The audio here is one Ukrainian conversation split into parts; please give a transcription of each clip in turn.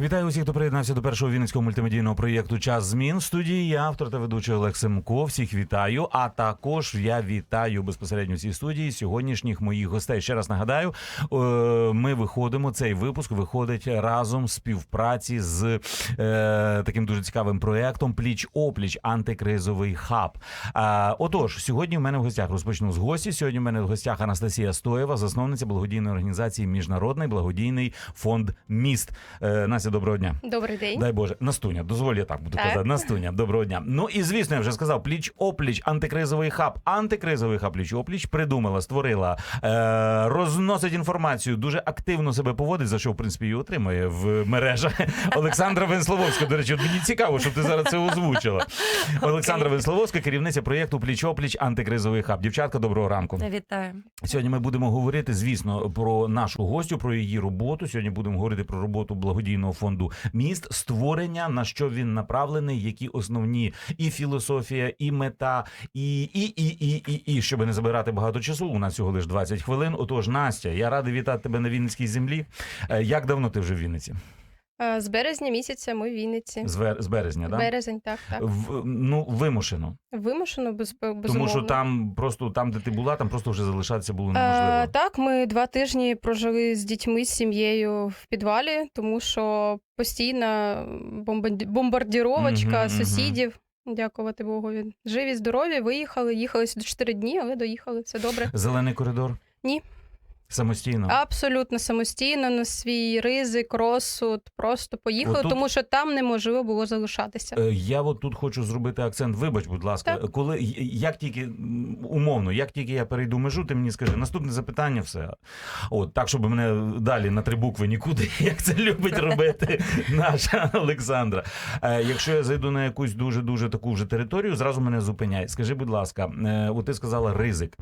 Вітаю усіх, хто приєднався до першого вінницького мультимедійного проєкту Час змін. Студії я, автор та ведучий Олег Семко. Всіх вітаю. А також я вітаю безпосередньо в цій студії сьогоднішніх моїх гостей. Ще раз нагадаю, е, ми виходимо. Цей випуск виходить разом в співпраці з е, таким дуже цікавим проєктом Пліч опліч антикризовий хаб. Отож, сьогодні в мене в гостях розпочну з гості. Сьогодні в мене в гостях Анастасія Стоєва, засновниця благодійної організації Міжнародний благодійний фонд міст. Е, Настя, доброго дня. Добрий день. Дай Боже, Настуня, дозволь я так буду Так. казати. Настуня, доброго дня. Ну і звісно, я вже сказав, пліч опліч, антикризовий хаб. Антикризовий хаб пліч опліч придумала, створила, е, розносить інформацію, дуже активно себе поводить, за що в принципі і отримує в мережах. Олександра Венсловська. До речі, мені цікаво, щоб ти зараз це озвучила. Олександра Венсловська, керівниця проєкту Пліч опліч, антикризовий хаб. Дівчатка, доброго ранку. Вітаю. Сьогодні ми будемо говорити, звісно, про нашу гостю, про її роботу. Сьогодні будемо говорити про роботу благодійного фонду міст, створення, на що він направлений, які основні і філософія, і мета, і, і, і, і, і, і щоб не забирати багато часу. У нас всього лише 20 хвилин. Отож, Настя, я радий вітати тебе на Вінницькій землі. Е, Як давно ти вже в Вінниці? Е, З березня місяця ми в Вінниці. З, вер... з березня, так? Березень, так, так. В, ну, вимушено. Вимушено, без, безумовно. Тому що там просто там, де ти була, там просто вже залишатися було неможливо. Е, так, ми два тижні прожили з дітьми, з сім'єю в підвалі, тому що постійна бомбарді- бомбардіровочка Мгм, мгм. сусідів. Дякувати Богу. Живі, здорові, виїхали, їхали сюди 4 дні, але доїхали. Все добре. Зелений коридор? Ні. Самостійно. Абсолютно самостійно, на свій ризик, розсуд, просто поїхали, Отут- тому що там неможливо було залишатися. Е, Я от тут хочу зробити акцент. Вибач, будь ласка, Так. коли як тільки умовно, як тільки я перейду межу, ти мені скажи наступне запитання, все. От так, щоб мене далі на три букви нікуди, як це любить робити наша Олександра. Е, Якщо я зайду на якусь дуже дуже таку вже територію, зразу мене зупиняй. Скажи, будь ласка, е, от ти сказала ризик.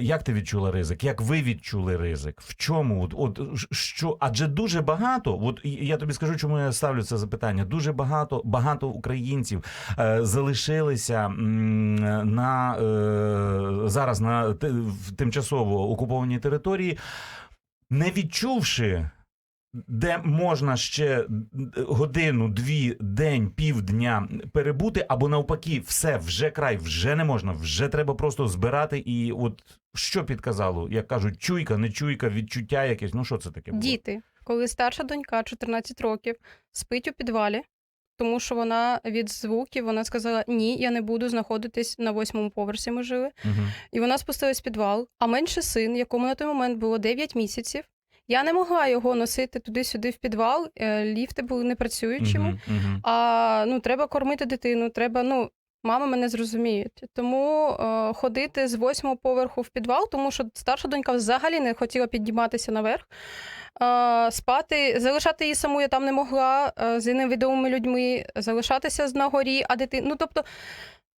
Як ти відчула ризик? Як ви відчули ризик? В чому? От, от що? Адже дуже багато. От я тобі скажу, чому я ставлю це запитання. Дуже багато багато українців е, залишилися м, на е, зараз на в тимчасово окупованій території, не відчувши. Де можна ще годину, дві, день, півдня перебути, або навпаки, все вже край, вже не можна, вже треба просто збирати. І от що підказало, як кажуть, чуйка, не чуйка, відчуття якесь. Ну що це таке? Було? Діти, коли старша донька 14 років спить у підвалі, тому що вона від звуків вона сказала: Ні, я не буду знаходитись на восьмому поверсі. Ми жили. Мгм. І вона спустилась в підвал. А менший син, якому на той момент було 9 місяців. Я не могла його носити туди-сюди в підвал. е, Ліфти були непрацюючими. Мгм, мгм. А ну треба кормити дитину. Треба, ну мами мене зрозуміють. Тому е, ходити з восьмого поверху в підвал, тому що старша донька взагалі не хотіла підніматися наверх. Е, спати, залишати її саму я там не могла е, з невідомими людьми, залишатися на горі, а дитина. Ну тобто.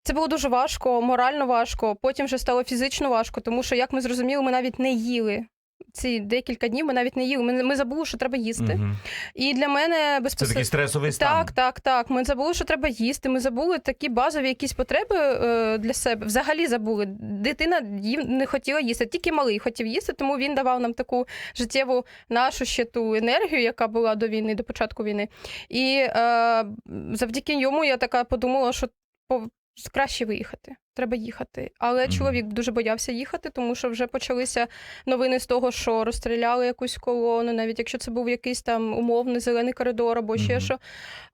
Це було дуже важко, морально важко. Потім вже стало фізично важко, тому що, як ми зрозуміли, ми навіть не їли. Ці декілька днів ми навіть не їли. Ми, ми забули, що треба їсти. Мгм. І для мене Це безпосередньо. такий стресовий стан. Так, так, так. Ми забули, що треба їсти. Ми забули такі базові якісь потреби е, для себе. Взагалі забули. Дитина їм не хотіла їсти, тільки малий хотів їсти, тому він давав нам таку життєву нашу ще ту енергію, яка була до війни, до початку війни. І е, завдяки йому я така подумала, що по- краще виїхати. Треба їхати. Але Мгм. чоловік дуже боявся їхати, тому що вже почалися новини з того, що розстріляли якусь колону, навіть якщо це був якийсь там умовний зелений коридор або ще Мгм. що.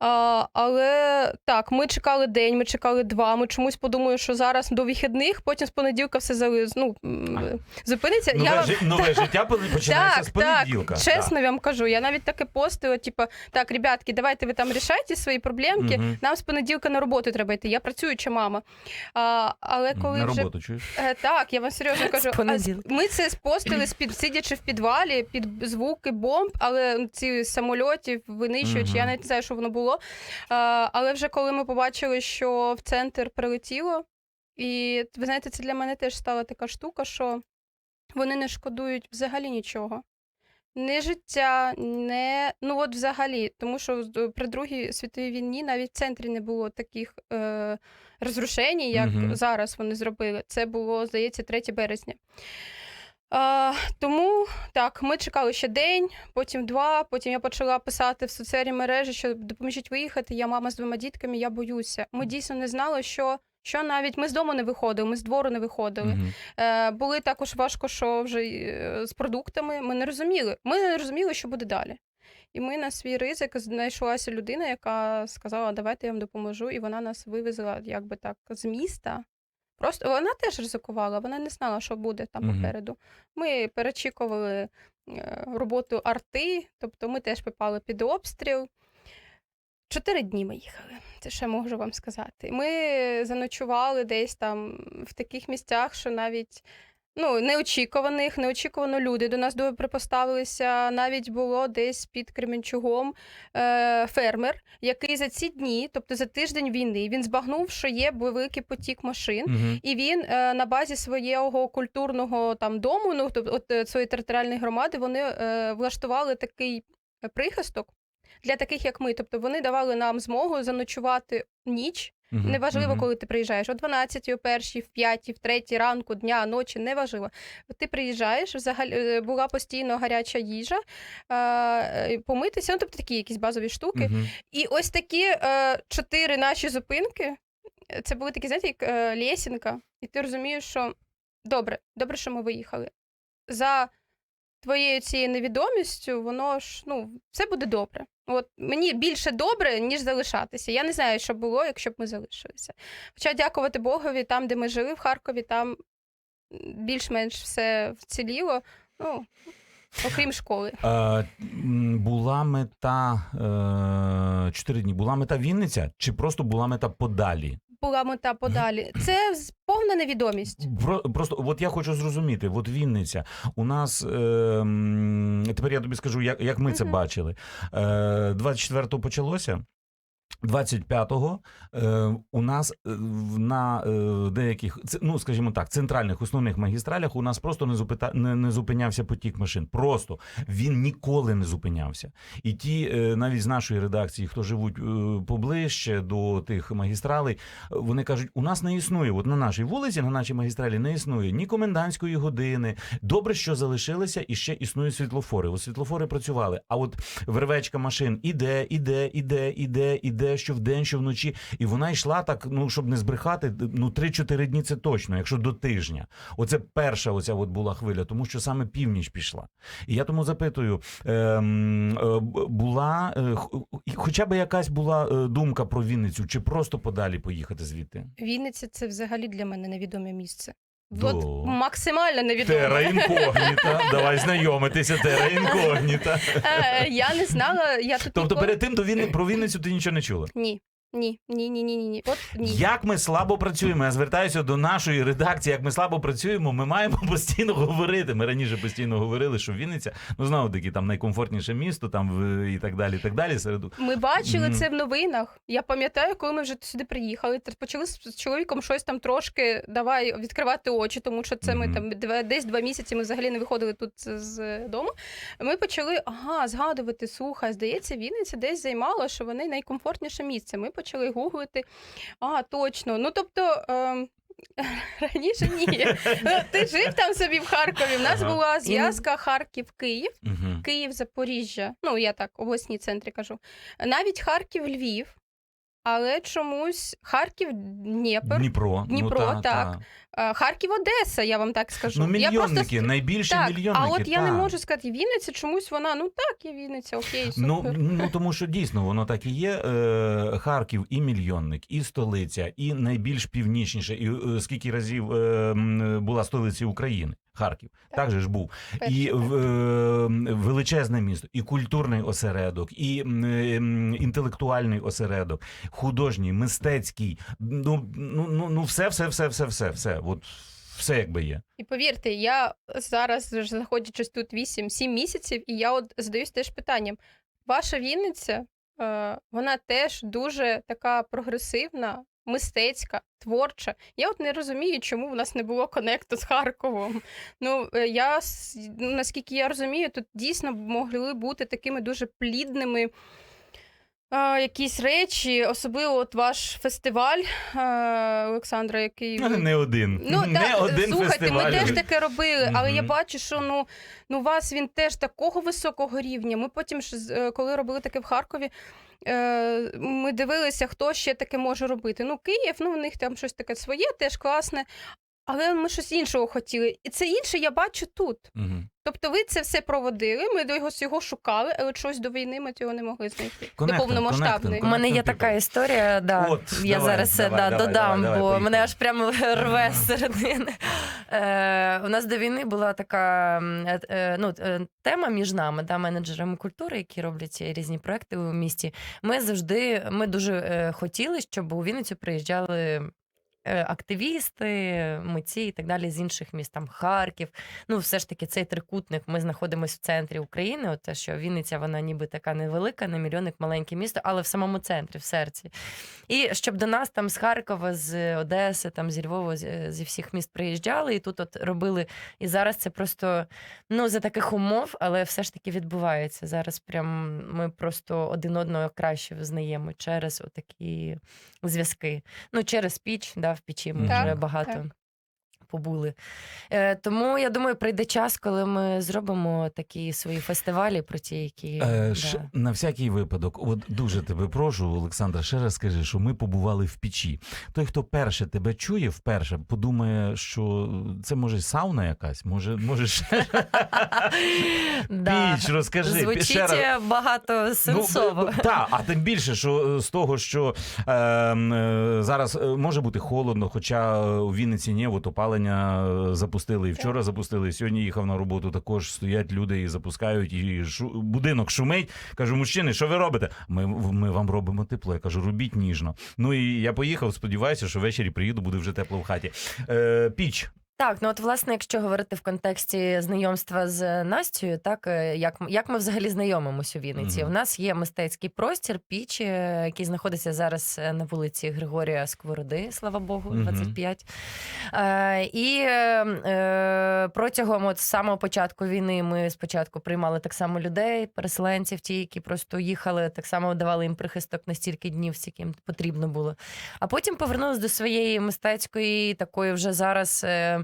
А, але так, ми чекали день, ми чекали два. Ми чомусь подумали, що зараз до вихідних, потім з понеділка все зали... ну, зупиниться. Нове, я вам- жи- нове життя починається так, з понеділка. Так, чесно вам кажу. Я навіть таке постила, типу, так, ребятки, давайте ви там рішайте свої проблемки. Мгм. Нам з понеділка на роботу треба йти. Я працююча мама. А, але коли На вже роботу, чуєш? Е, Так, я вам серйозно кажу. А Ми це спостили спід, сидячи в підвалі під звуки бомб, але ці самольотів, винищувачі, Мгм. я навіть не знаю, що воно було. А, але вже коли ми побачили, що в центр прилетіло, і ви знаєте, це для мене теж стала така штука, що вони не шкодують взагалі нічого. Не життя, не ну от взагалі, тому що при Другій світовій війні навіть в центрі не було таких е, розрушень, як Мгм. зараз вони зробили. Це було, здається, 3 березня. А, тому так, ми чекали ще день, потім два. Потім я почала писати в соціальні мережі, що допоможіть виїхати. Я мама з двома дітками, я боюся. Ми дійсно не знали, що, що навіть ми з дому не виходили, ми з двору не виходили. Е, були також важко, що вже е, з продуктами. Ми не розуміли. Ми не розуміли, що буде далі. І ми на свій ризик знайшлася людина, яка сказала, давайте я вам допоможу. І вона нас вивезла якби так з міста. Просто вона теж ризикувала, вона не знала, що буде там попереду. Ми перечікували е, роботу арти, тобто ми теж попали під обстріл. Чотири дні ми їхали, ще можу вам сказати. Ми заночували десь там в таких місцях, що навіть ну, неочікуваних, неочікувано люди до нас добре поставилися. Навіть було десь під Кременчугом е, фермер, який за ці дні, тобто за тиждень війни, він збагнув, що є великий потік машин. Мгм. І він е, на базі свого культурного там дому, ну тобто от е, своєї територіальної громади, вони е, влаштували такий е, прихисток для таких, як ми. Тобто вони давали нам змогу заночувати ніч. Мгм. Неважливо, Мгм. коли ти приїжджаєш о 12, о 1, в 5, в 3 ранку, дня, ночі, неважливо. Ти приїжджаєш, взагалі е, була постійно гаряча їжа, е, помитися, ну тобто такі якісь базові штуки. Мгм. І ось такі е, чотири наші зупинки. е, Це були такі, знаєте, як е, лєсінка, і ти розумієш, що добре, добре, що ми виїхали. За твоєю цією невідомістю, воно ж ну, все буде добре. От мені більше добре, ніж залишатися. Я не знаю, що було, якщо б ми залишилися. Хоча дякувати Богові, там, де ми жили в Харкові, там більш-менш все вціліло. Ну, окрім школи. Е, була мета е, чотири дні. Була мета Вінниця, чи просто була мета подалі? Була мета подалі. Це повна невідомість. Про, просто от я хочу зрозуміти, от Вінниця. У нас е, м, тепер я тобі скажу, як, як ми це Мгм. бачили. Е, 24-го почалося. 25-го е, у нас е, на е, деяких, ну скажімо так, центральних основних магістралях у нас просто не, зупита, не, не зупинявся потік машин. Просто він ніколи не зупинявся. І ті, е, навіть з нашої редакції, хто живуть е, поближче до тих магістралей, вони кажуть, у нас не існує. От на нашій вулиці, на нашій магістралі не існує ні комендантської години. Добре, що залишилися і ще існують світлофори. От світлофори працювали. А от вервечка машин іде, іде, іде, іде, іде, що вдень, що вночі. І вона йшла так, ну щоб не збрехати, ну 3-4 дні це точно, якщо до тижня. Оце перша оця от була хвиля, тому що саме північ пішла. І я тому запитую: ем, е, була е, хоча б якась була е, думка про Вінницю, чи просто подалі поїхати звідти? Вінниця це взагалі для мене невідоме місце. От максимально невідомо. Тера інкогніта. Давай знайомитися, тера інкогніта. Е, Я не знала, я тут Тобто ніколи... перед тим до Вінни про Вінницю ти нічого не чула. Ні, ні, ні, ні, ні, ні, ні. От ні. Як ми слабо працюємо? Я звертаюся до нашої редакції. Як ми слабо працюємо, ми маємо постійно говорити. Ми раніше постійно говорили, що Вінниця, ну знову таки, там найкомфортніше місто, там і так далі. І так далі. Серед Ми бачили це в новинах. Я пам'ятаю, коли ми вже сюди приїхали. Почали з чоловіком щось там трошки давай відкривати очі, тому що це ми там два, десь два місяці ми взагалі не виходили тут з дому. Ми почали ага, згадувати, слухай, здається, Вінниця десь займала, що вони найкомфортніше місце. Ми почали гуглити. А, точно. Ну тобто. Е Раніше ні. Ну, Ти жив там собі в Харкові. У нас Ага. була зв'язка Харків-Київ. Угу. Київ, Запоріжжя. Ну, я так, обласні центри кажу. Навіть Харків, Львів, але чомусь Харків, Дніпр, Дніпро. Дніпро, ну, та, так. Та. Харків, Одеса, я вам так скажу. Ну, я мільйонники, просто... найбільші Так, мільйонники. а от я не можу сказати, Вінниця чомусь вона, ну так, є Вінниця, окей, Ну, супер. ну тому що дійсно воно так і є. Е, Харків і мільйонник, і столиця, і найбільш північніше. І е, скільки разів е, була столицею України? Харків. Так, Так. же ж був. Перший, і е, величезне місто, і культурний осередок, і е, інтелектуальний осередок, художній, мистецький. Ну, ну, ну, ну все, все, все, все, все, все. От все якби є. І повірте, я зараз, знаходячись тут 8-7 місяців, і я от задаюсь теж питанням: ваша Вінниця, е, вона теж дуже така прогресивна, мистецька, творча. Я от не розумію, чому в нас не було конекту з Харковом. Ну, е, я, ну, наскільки я розумію, тут дійсно могли бути такими дуже плідними. Е, Якісь речі, особливо от ваш фестиваль, е, Олександра, який ви Не один. Ну не так, один слухайте, фестиваль. ми теж таке робили, але я Мгм. бачу, що ну, ну у вас він теж такого високого рівня. Ми потім, ж з- е, коли робили таке в Харкові, е, ми дивилися, хто ще таке може робити. Ну, Київ, ну у них там щось таке своє, теж класне. Але ми щось іншого хотіли. І це інше я бачу тут. Мгм. Тобто ви це все проводили, ми до його його шукали, але щось до війни ми цього не могли знайти. До повномасштабної. У мене є така історія, да. От, я давай, зараз давай, да, давай, додам, давай, давай, бо поїхали. мене аж прямо рве середини. Е, у нас до війни була така е, е, ну, е, тема між нами, да, менеджерами культури, які роблять різні проекти у місті. Ми завжди ми дуже е, хотіли, щоб у Вінницю приїжджали. Е, Активісти, митці і так далі з інших міст, там Харків. Ну, все ж таки, цей трикутник. Ми знаходимося в центрі України. От те, що Вінниця, вона ніби така невелика, не мільйонник, маленьке місто, але в самому центрі, в серці. І щоб до нас там з Харкова, з Одеси, там зі Львова, зі всіх міст приїжджали, і тут от робили. І зараз це просто ну за таких умов, але все ж таки відбувається. Зараз прям ми просто один одного краще визнаємо через отакі зв'язки. Ну, через піч, да, в печі ми Так, вже багато. так. Побули. Е, тому я думаю, прийде час, коли ми зробимо такі свої фестивалі про ті, які Е, да. ш- на всякий випадок, от дуже тебе прошу, Олександра, ще раз скажи, що ми побували в печі. Той, хто перше тебе чує, вперше подумає, що це може сауна якась, може, може ще піч, розкажи. Звучить е, багато сенсово. Ну, так, а тим більше, що е, з того, що е, м, е, зараз е, може бути холодно, хоча е, у Вінниці ні, от опалення е, запустили і вчора запустили. і Сьогодні їхав на роботу. Також стоять люди і запускають, і шу, будинок шумить. Кажу, мужчини, що ви робите? Ми, ми вам робимо тепло. Я кажу, робіть ніжно. Ну і я поїхав. Сподіваюся, що ввечері приїду, буде вже тепло в хаті. Е, піч. Так, ну от власне, якщо говорити в контексті знайомства з Настю, так е, як, як ми взагалі знайомимося у Вінниці? Мгм. У нас є мистецький простір, піч, е, який знаходиться зараз е, на вулиці Григорія Сковороди, слава Богу, Мгм. 25. Е, і е, е, протягом от самого початку війни ми спочатку приймали так само людей, переселенців, ті, які просто їхали, так само давали їм прихисток на стільки днів, скільки їм потрібно було. А потім повернулись до своєї мистецької, такої вже зараз е,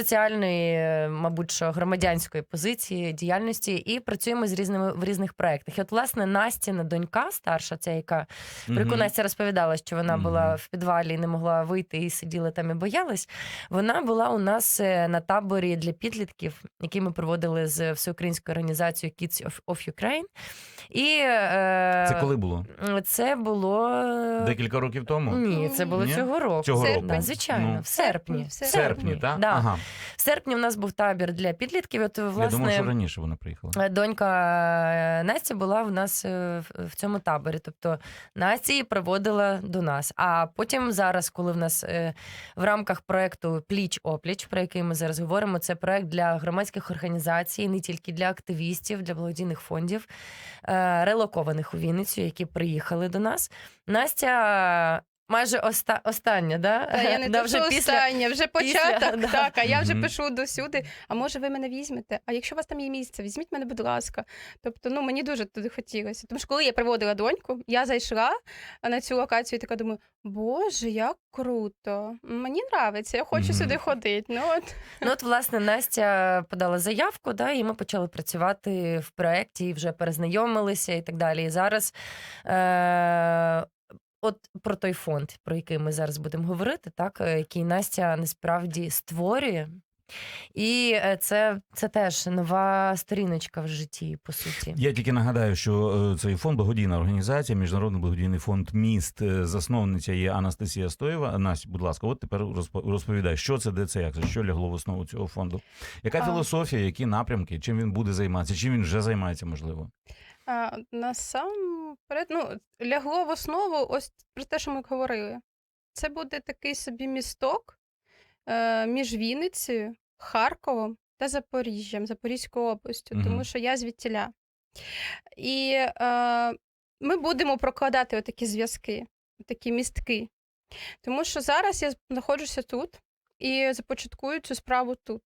соціальної, е, мабуть, що громадянської позиції діяльності, і працюємо з різними в різних проєктах. І от, власне, Настіна донька старша, ця яка про яку Настя розповідала, що вона була в підвалі і не могла вийти і сиділа там і боялась. Вона була у нас е, на таборі для підлітків, який ми проводили з всеукраїнською організацією Kids of, Ukraine. І е, Це коли було? це було Декілька років тому? ні, це було Ні? цього року. Цього року. Так, звичайно, Ну. в серпні. В В серпні, так? Да. Ага. В серпні у нас був табір для підлітків. От, Я власне, думав, що раніше вона приїхала. Е, Донька е, Настя була в нас е, в- в цьому таборі. Тобто Настя її приводила до нас. А потім зараз, коли в нас в рамках проекту Пліч опліч, про який ми зараз говоримо, це проект для громадських організацій, не тільки для активістів, для благодійних фондів, релокованих у Вінницю, які приїхали до нас. Настя. Майже оста- остання, да? Та я не Да, те, що останнє, вже початок, да. так, а я вже Мгм. пишу досюди. А може ви мене візьмете? А якщо у вас там є місце, візьміть мене, будь ласка. Тобто, ну мені дуже туди хотілося. Тому що коли я приводила доньку, я зайшла на цю локацію і така думаю, боже, як круто! Мені нравиться, я хочу Мгм. сюди ходити. Ну от Ну, от, власне, Настя подала заявку, да, і ми почали працювати в проєкті, і вже перезнайомилися і так далі. І зараз е- от про той фонд, про який ми зараз будемо говорити, так, е, який Настя насправді створює. І е, це, це теж нова сторіночка в житті, по суті. Я тільки нагадаю, що е, цей фонд благодійна організація, міжнародний благодійний фонд міст, засновниця є Анастасія Стоєва. Настя, будь ласка, от тепер розпо- розповідай, що це, де це, як це, що лягло в основу цього фонду. Яка А. філософія, які напрямки, чим він буде займатися, чим він вже займається, можливо. А, насамперед, ну, лягло в основу ось про те, що ми говорили. Це буде такий собі місток е, між Вінницею, Харковом та Запоріжжям, Запорізькою областю, Мгм. тому що я звідтіля. І е, ми будемо прокладати отакі зв'язки, такі містки Тому що зараз я знаходжуся тут і започаткую цю справу тут.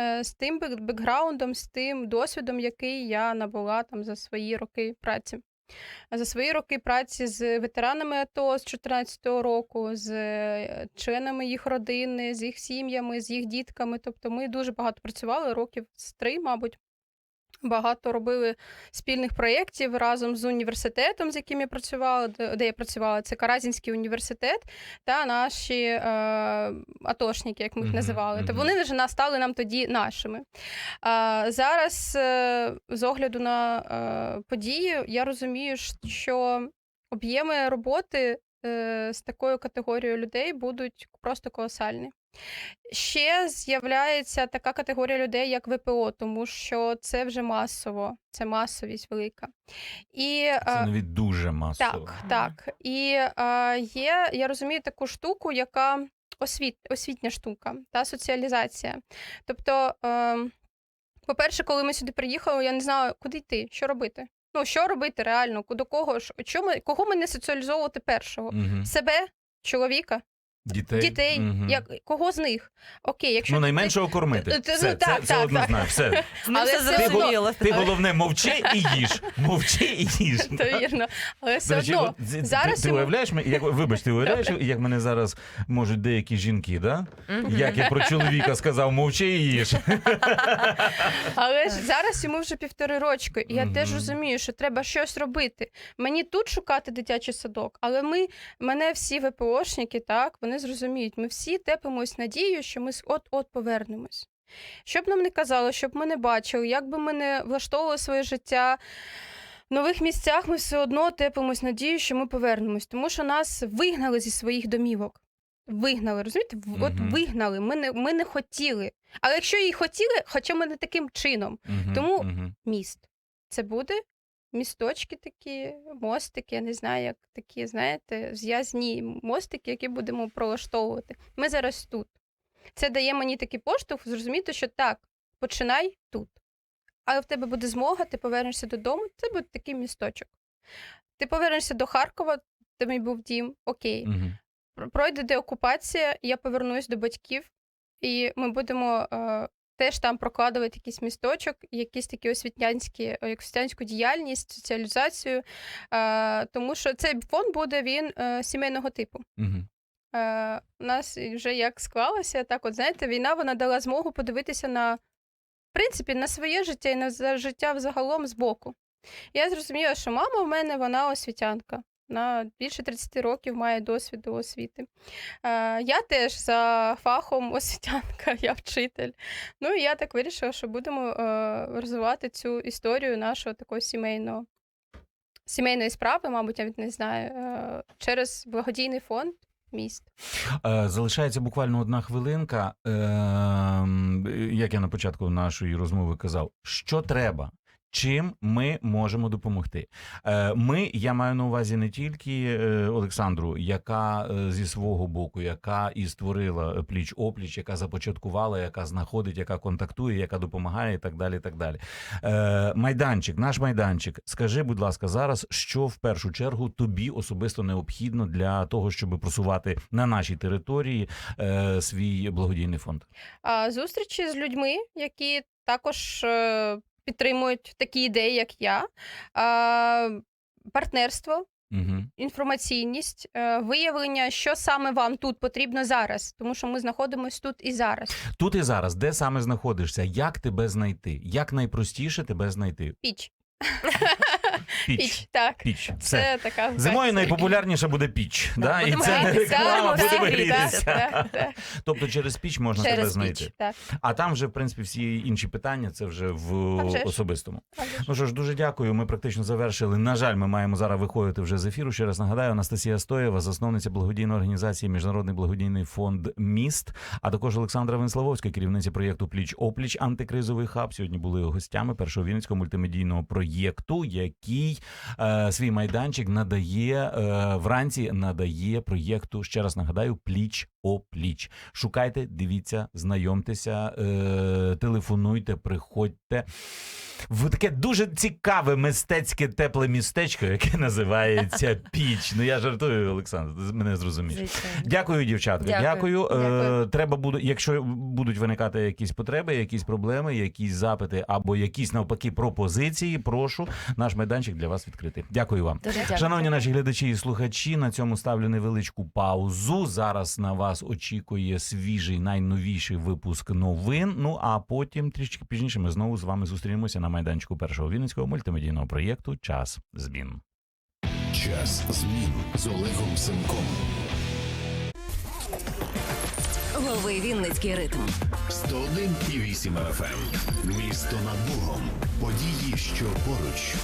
Е, З тим бек- бекграундом, з тим досвідом, який я набула там за свої роки праці. За свої роки праці з ветеранами АТО з 2014 року, з е, членами їх родини, з їх сім'ями, з їх дітками. Тобто ми дуже багато працювали, років з три, мабуть. Багато робили спільних проєктів разом з університетом, з яким я працювала, де я працювала. Це Каразінський університет та наші е, атошники, як ми їх називали. То вони вже стали нам тоді нашими. А, зараз, е, з огляду на е, події, я розумію, що об'єми роботи е, з такою категорією людей будуть просто колосальні. Ще з'являється така категорія людей, як ВПО, тому що це вже масово, це масовість велика. І, Це е, навіть дуже масово. так, так. І е, є, я розумію таку штуку, яка освіт, освітня штука та соціалізація. Тобто, е, по-перше, коли ми сюди приїхали, я не знала, куди йти, що робити. Ну, що робити реально, до кого ж, чому, кого мене соціалізовувати першого? Мгм. Себе, чоловіка, Дітей. дітей, Мгм. як, кого з них? Окей, якщо Ну, найменшого кормити. Е, е, Все, ну, так, це, це так, однозначно. Все. Але все все Ти, гол- ти головне мовчи і їж. Мовчи і їж. То вірно. Але все речі, одно. от зараз ти, ти йому- уявляєш, ми- як, вибач, ти уявляєш, як мене зараз можуть деякі жінки, да? Як я про чоловіка сказав, мовчи і їж. Але ж зараз йому вже півтори рочки, і я теж розумію, що треба щось робити. Мені тут шукати дитячий садок, але ми, мене всі ВПОшники, так, вони зрозуміють. Ми всі тепимось надію, що ми от-от повернемось. Щоб нам не казали, щоб ми не бачили, як би ми не влаштовували своє життя. В нових місцях ми все одно тепимось надію, що ми повернемось, тому що нас вигнали зі своїх домівок. Вигнали, розумієте? От Мгм. вигнали. Ми не, ми не хотіли. Але якщо і хотіли, хоча ми не таким чином, Мгм, Тому- мгм. міст. Це буде місточки такі, мостики, я не знаю, як такі, знаєте, зв'язні мостики, які будемо пролаштовувати. Ми зараз тут. Це дає мені такий поштовх зрозуміти, що так, починай тут. Але в тебе буде змога, ти повернешся додому, це буде такий місточок. Ти повернешся до Харкова, де мій був дім, окей. Пр- Пройде деокупація, я повернусь до батьків, і ми будемо е, теж там прокладувати якийсь місточок, якісь такі освітянські, освітянську діяльність, соціалізацію. Е, тому що цей фонд буде він е, сімейного типу. Е, у нас вже як склалося, так от знаєте, війна вона дала змогу подивитися на, в принципі, на своє життя і на життя взагалом збоку. Я зрозуміла, що мама в мене вона освітянка. Вона більше 30 років має досвіду освіти. Е, я теж за фахом освітянка, я вчитель. Ну і я так вирішила, що будемо е, розвивати цю історію нашого такого сімейного. Сімейної справи, мабуть, я навіть не знаю, е, через благодійний фонд міст. Залишається буквально одна хвилинка. Ем, Як я на початку нашої розмови казав, що треба? Чим ми можемо допомогти? Е, Ми, я маю на увазі не тільки е, Олександру, яка е, зі свого боку, яка і створила пліч опліч, яка започаткувала, яка знаходить, яка контактує, яка допомагає, і так далі. Так далі. Майданчик, наш майданчик. Скажи, будь ласка, зараз, що в першу чергу тобі особисто необхідно для того, щоб просувати на нашій території свій благодійний фонд? Зустрічі з людьми, які також підтримують такі ідеї, як я, партнерство, Угу. інформаційність, е, виявлення, що саме вам тут потрібно зараз, тому що ми знаходимося тут і зараз. Тут і зараз, де саме знаходишся? Як тебе знайти? Як найпростіше тебе знайти? Піч. Піч. Піч, так. Піч. Все. Це така Зимою найпопулярніша буде піч. Да? І це не реклама, будемо будемо грітися, грітися. Так, так. Тобто через піч можна тебе Через знайти. Так. А там вже, в принципі, всі інші питання це вже в А вже ж. особистому. А вже ж. Ну що ж, дуже дякую. Ми практично завершили. На жаль, ми маємо зараз виходити вже з ефіру. Ще раз нагадаю, Анастасія Стоєва, засновниця благодійної організації Міжнародний благодійний фонд Міст, а також Олександра Венславовська, керівниця проєкту Пліч Опліч антикризовий хаб. Сьогодні були гостями першого вінницького мультимедійного проєкту, який який е, свій майданчик надає е, вранці, надає проєкту. Ще раз нагадаю, пліч о пліч. Шукайте, дивіться, знайомтеся, е, телефонуйте, приходьте. В таке дуже цікаве мистецьке тепле містечко, яке називається Піч. Ну я жартую, Олександр, ти мене зрозумієш. Дякую, дівчатка. Дякую. Дякую. Е, треба буде, якщо будуть виникати якісь потреби, якісь проблеми, якісь запити або якісь навпаки пропозиції, прошу наш майданчик для вас відкритий. Дякую вам. Дуже дякую. Шановні наші глядачі і слухачі, на цьому ставлю невеличку паузу. Зараз на вас очікує свіжий найновіший випуск новин. Ну а потім трішки пізніше ми знову з вами зустрінемося на майданчику першого вінницького мультимедійного проєкту Час змін. Час змін з Олегом Семком. Лови Вінницький ритм. 101,8 FM. Місто над Богом. Події, що поруч.